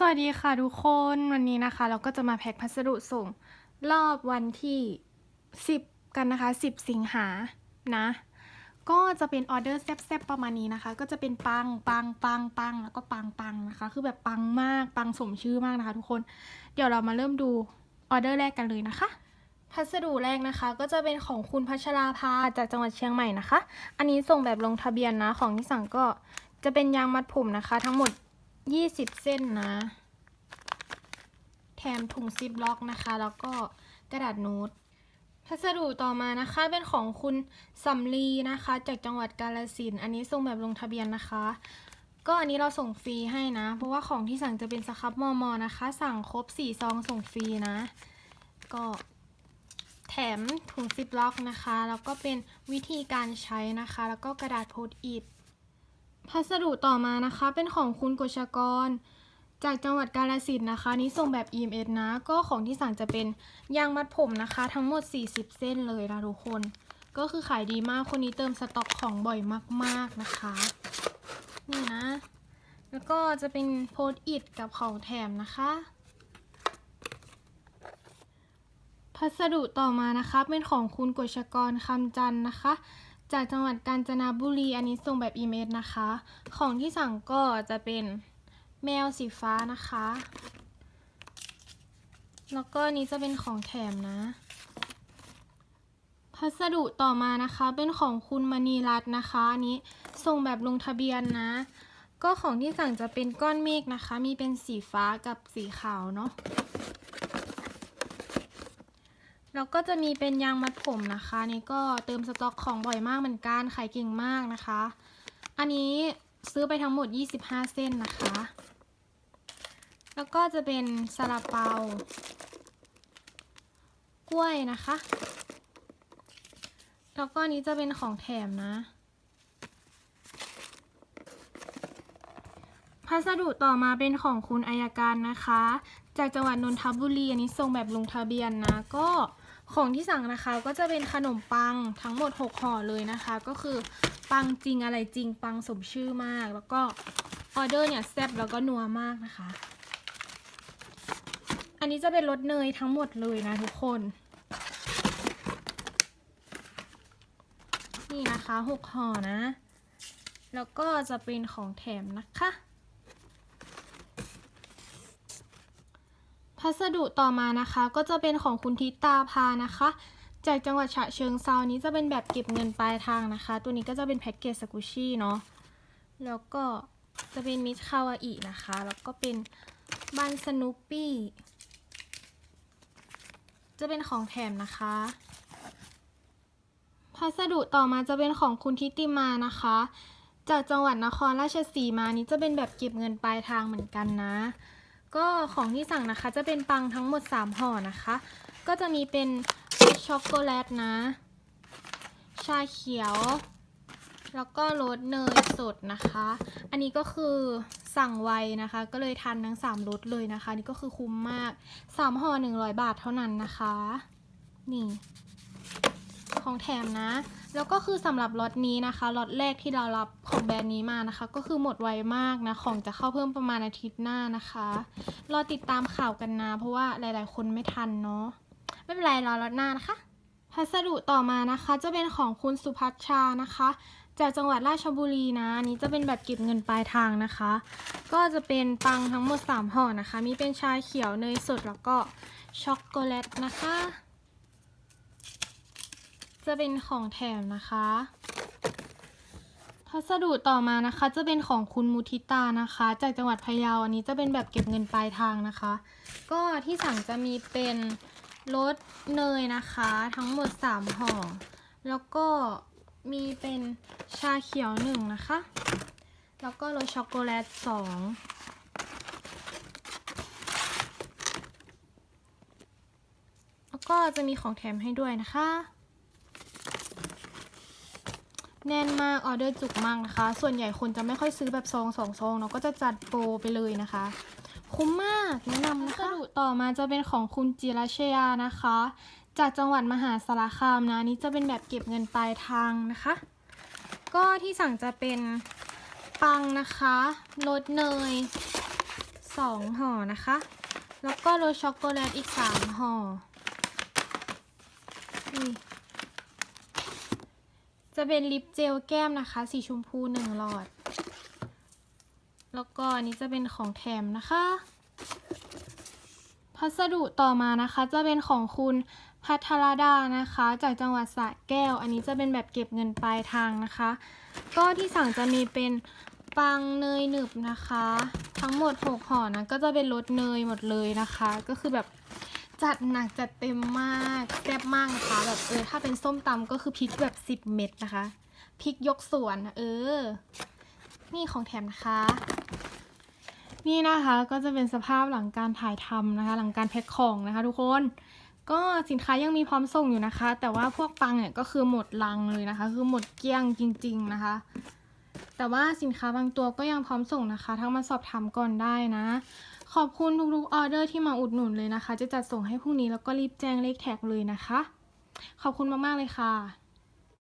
สวัสดีค่ะทุกคนวันนี้นะคะ เราก็จะมาแพ็คพัสดุส่งรอบวันที่ 10 กันนะคะ 10 สิงหานะ ก็จะเป็นออเดอร์แซ่บๆประมาณนี้นะคะ ก็จะเป็นปังปังปังปังแล้วก็ปังปังนะคะ คือแบบปังมากปังสมชื่อมากนะคะ ทุกคนเดี๋ยวเรามาเริ่มดูออเดอร์แรกกันเลยนะคะ พัสดุแรกนะคะ ก็จะเป็นของคุณพัชราภาจากจังหวัดเชียงใหม่นะคะ อันนี้ส่งแบบลงทะเบียนนะของที่สั่งก็จะเป็นยางมัดผมนะคะ ทั้งหมด 20เส้นนะ แถมถุงซิปล็อกนะคะ แล้วก็กระดาษโน้ตพัสดุต่อมานะคะเป็นของคุณสำลีนะคะ จากจังหวัดกาฬสิน อันนี้ส่งแบบลงทะเบียนนะคะ ก็อันนี้เราส่งฟรีให้นะ เพราะว่าของที่สั่งจะเป็นสครับมอมอนะคะ สั่งครบ4ซองส่งฟรีนะ ก็แถมถุงซิปล็อกนะคะ แล้วก็เป็นวิธีการใช้นะคะ แล้วก็กระดาษโพสต์อิท พัสดุต่อมานะคะ เป็นของคุณกฤษกร จากจังหวัดกาฬสินธุ์นะคะ นี่ส่งแบบ EMS นะ ก็ของที่สั่งจะเป็นยางมัดผมนะคะ ทั้งหมด 40 เส้นเลยนะทุกคน ก็คือขายดีมาก คนนี้เติมสต็อกของบ่อยมาก ๆนะคะ นี่นะ แล้วก็จะเป็นโพสต์อิทกับของแถมนะคะ พัสดุต่อมานะคะ เป็นของคุณกฤษกรคำจันนะคะ จากจังหวัดกาญจนบุรีอันนี้ส่งแบบอีเมลนะคะ ของที่สั่งก็จะเป็นแมวสีฟ้านะคะ แล้วก็นนี้จะเป็นของแถมนะ พัสดุต่อมานะคะ เป็นของคุณมณีรัตน์นะคะ อันนี้ส่งแบบลงทะเบียนนะ ก็ของที่สั่งจะเป็นก้อนเมฆนะคะ มีเป็นสีฟ้ากับสีขาวเนาะ แล้วก็จะมีเป็นยางมัดผมนะคะ นี่ก็เติมสต็อกของบ่อยมากเหมือนกันขายเก่งมากนะคะ อันนี้ซื้อไปทั้งหมด 25 เส้นนะคะ แล้วก็จะเป็นซาลาเปา กล้วยนะคะ แล้วก็นนี้จะเป็นของแถมนะ พัสดุต่อมาเป็นของคุณอายการนะคะ จากจังหวัดนนทบุรีอันนี้ส่งแบบลงทะเบียนนะก็ของที่สั่งนะคะก็จะเป็นขนมปังทั้งหมด 6ห่อเลยนะคะ ก็คือปังจริงอะไรจริงปังสมชื่อมาก แล้วก็ออเดอร์เนี่ยแซ่บแล้วก็นัวมากนะคะ อันนี้จะเป็นรสเนยทั้งหมดเลยนะทุกคน นี่นะคะหกห่อนะ แล้วก็จะเป็นของแถมนะคะ พัสดุต่อมานะคะ ก็จะเป็นของคุณทิตาพานะคะ จากจังหวัดฉะเชิงเซานี้จะเป็นแบบเก็บเงินปลายทางนะคะ ตัวนี้ก็จะเป็นแพ็กเกจสกุชี่เนาะแล้วก็จะเป็นมิสคาวาอินะคะ แล้วก็เป็นบันสนุปปี้จะเป็นของแถมนะคะ พัสดุต่อมาจะเป็นของคุณทิติมานะคะ จากจังหวัดนครราชสีมานี้จะเป็นแบบเก็บเงินปลายทางเหมือนกันนะ ก็ของที่สั่งนะคะจะเป็นปังทั้งหมด 3 ห่อนะคะ ก็จะมีเป็นช็อกโกแลตนะ ชาเขียว แล้วก็รสเนยสดนะคะ อันนี้ก็คือสั่งไวนะคะ ก็เลยทานทั้ง3รสเลยนะคะ นี่ก็คือคุ้มมาก 3ห่อ100 บาทเท่านั้นนะคะ นี่ ของแถมนะ แล้วก็คือสำหรับล็อตนี้นะคะล็อตแรกที่เรารับของแบรนด์นี้มานะคะ ก็คือหมดไวมากนะของจะเข้าเพิ่มประมาณอาทิตย์หน้านะคะรอติดตามข่าวกันนะ เพราะว่าหลาย ๆ คนไม่ทันเนาะไม่เป็นไรรอล็อตหน้านะคะ พัสดุต่อมานะคะ จะเป็นของคุณสุพัชชานะคะจากจังหวัดราชบุรีนะอันนี้จะเป็นแบบเก็บเงินปลายทางนะคะ ก็จะเป็นปังทั้งหมด 3ห่อนะคะ มีเป็นชาเขียวเนยสดแล้วก็ช็อกโกแลตนะคะ จะเป็นของแถมนะคะ พัสดุต่อมานะคะ จะเป็นของคุณมุทิตานะคะ จากจังหวัดพะเยาอันนี้จะเป็นแบบเก็บเงินปลายทางนะคะ ก็ที่สั่งจะมีเป็นรสเนยนะคะ ทั้งหมด3ห่อแล้วก็มีเป็นชาเขียวหนึ่งนะคะ แล้วก็รสช็อกโกแลตสองแล้วก็จะมีของแถมให้ด้วยนะคะ แน่นมากออเดอร์จุกมากนะคะ ส่วนใหญ่คนจะไม่ค่อยซื้อแบบซองสองซองเนาะก็จะจัดโปรไปเลยนะคะ คุ้มมากแนะนำนะคะต่อมาจะเป็นของคุณจิรชยานะคะ จากจังหวัดมหาสารคามนะนี้จะเป็นแบบเก็บเงินปลายทางนะคะ ก็ที่สั่งจะเป็นปังนะคะรสเนยสองห่อนะคะ แล้วก็รสช็อกโกแลตอีกสามห่อนี่ จะเป็นลิปเจลแก้มนะคะ สีชมพูหนึ่งหลอด แล้วก็อันนี้จะเป็นของแถมนะคะ พัสดุต่อมานะคะจะเป็นของคุณพัทรดานะคะ จากจังหวัดสระแก้ว อันนี้จะเป็นแบบเก็บเงินปลายทางนะคะ ก็ที่สั่งจะมีเป็นปังเนยหนึบนะคะ ทั้งหมด 6ห่อนะก็จะเป็นรสเนยหมดเลยนะคะ ก็คือแบบ จัดหนักจัดเต็มมากแซ่บมากนะคะ แบบเออถ้าเป็นส้มตำก็คือพริกแบบ 10 เม็ดนะคะพริกยกส่วนเออ นี่ของแถมนะคะนี่นะคะก็จะเป็นสภาพหลังการถ่ายทำนะคะ หลังการแพ็คของนะคะทุกคน ก็สินค้ายังมีพร้อมส่งอยู่นะคะ แต่ว่าพวกปังเนี่ยก็คือหมดลังเลยนะคะ คือหมดเกลี้ยงจริง ๆนะคะ แต่ว่าสินค้าบางตัวก็ยังพร้อมส่งนะคะ ทั้งมาสอบถามก่อนได้นะ ขอบคุณทุกๆออเดอร์ที่มาอุดหนุนเลยนะคะ จะจัดส่งให้พรุ่งนี้แล้วก็รีบแจ้งเลขแท็กเลยนะคะ ขอบคุณมากๆเลยค่ะ